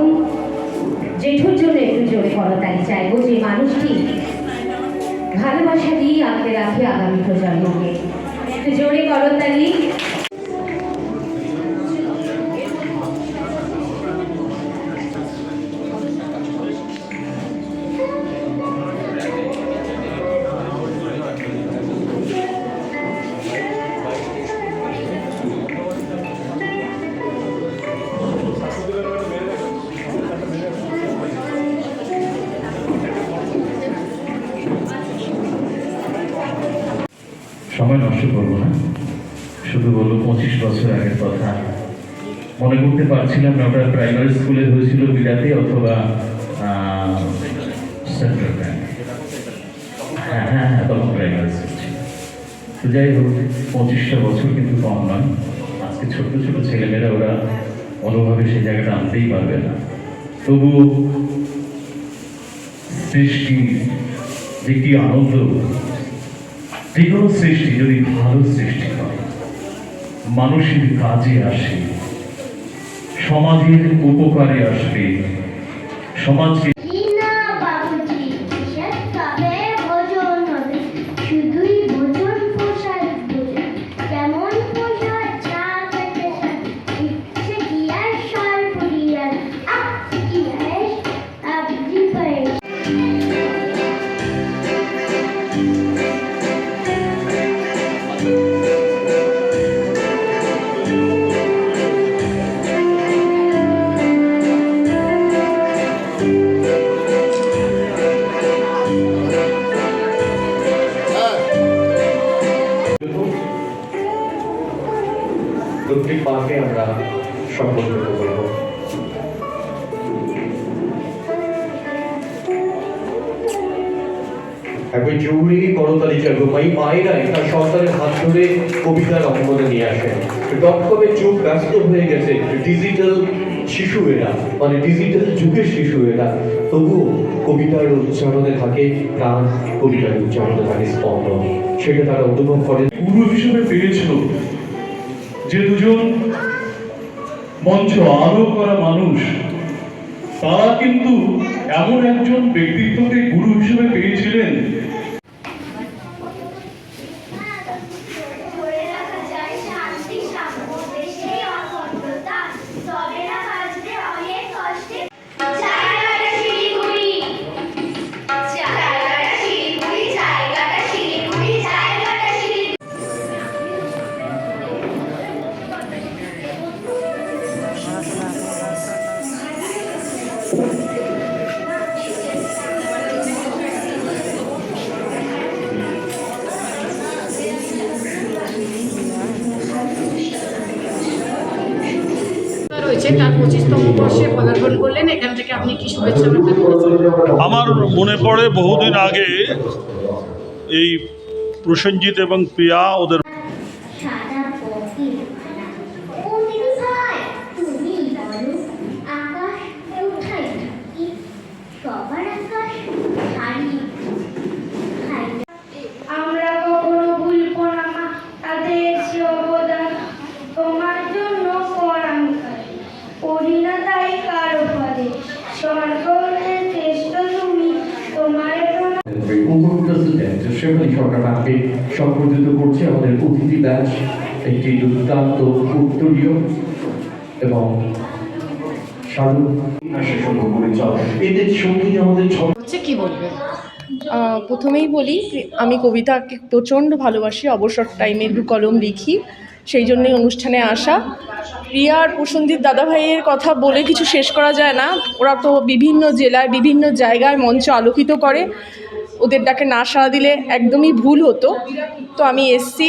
তখন জেঠুর জন্য একটু জোরে করতালি চাইব যে মানুষটি ভালোবাসা দিয়ে আঁকড়ে রাখে আগামী প্রজন্মকে। একটু জোরে করতালি সময় নষ্ট করব না। শুধু বলব পঁচিশ বছর আগের কথা। মনে করতে পারছিলাম না, ওটা প্রাইমারি স্কুলে হয়েছিল বিরাতে অথবা সেন্ট্রাল হ্যাঁ হ্যাঁ হ্যাঁ তখন প্রাইমারি স্কুল ছিল। তো যাই হোক, পঁচিশটা বছর কিন্তু কম নয়। আজকে ছোট্ট ছোট ছেলেমেয়েরা ওরা কোনোভাবে সেই জায়গাটা আনতেই পারবে না। তবুও সৃষ্টি, যে কি আনন্দ যে সৃষ্টি যদি ভালো সৃষ্টি হয় মানুষের কাজে আসে সমাজের উপকারে আসবে সমাজকে দুটি পাকে আমরা সম্পর্কিত করব। তার হাত ধরে কবিতার নিয়ে আসেন। চোখ ব্যস্ত হয়ে গেছে ডিজিটাল শিশু এরা মানে ডিজিটাল যুগের শিশু এরা কবিতার উচ্চারণে থাকে, প্রাণ কবিতার উচ্চারণে থাকে স্পন্দন সেটা তারা অনুভব করে গুরু হিসেবে পেয়েছিল যে দুজন মঞ্চ আরও করা মানুষ তারা কিন্তু এমন একজন ব্যক্তিত্বকে গুরু হিসেবে পেয়েছিলেন তার করলেন। এখান থেকে আপনি কি আমার মনে পড়ে বহুদিন আগে এই প্রসেনজিৎ এবং প্রিয়া ওদের সেখানে সরকার সংগঠিত করছে আমাদের অতিথি ব্যাচ একটি দুর্দান্ত উত্তরীয় এবং হচ্ছে কি বলবেন আহ, প্রথমেই বলি আমি কবিতাকে প্রচণ্ড ভালোবাসি অবসর টাইমে দু কলম লিখি। সেই জন্যই অনুষ্ঠানে আসা। প্রিয়া আর প্রসন্দীপ দাদাভাইয়ের কথা বলে কিছু শেষ করা যায় না। ওরা তো বিভিন্ন জেলায়, বিভিন্ন জায়গায় মঞ্চ আলোকিত করে। ওদের ডাকে না সাড়া দিলে একদমই ভুল হতো। তো আমি এসছি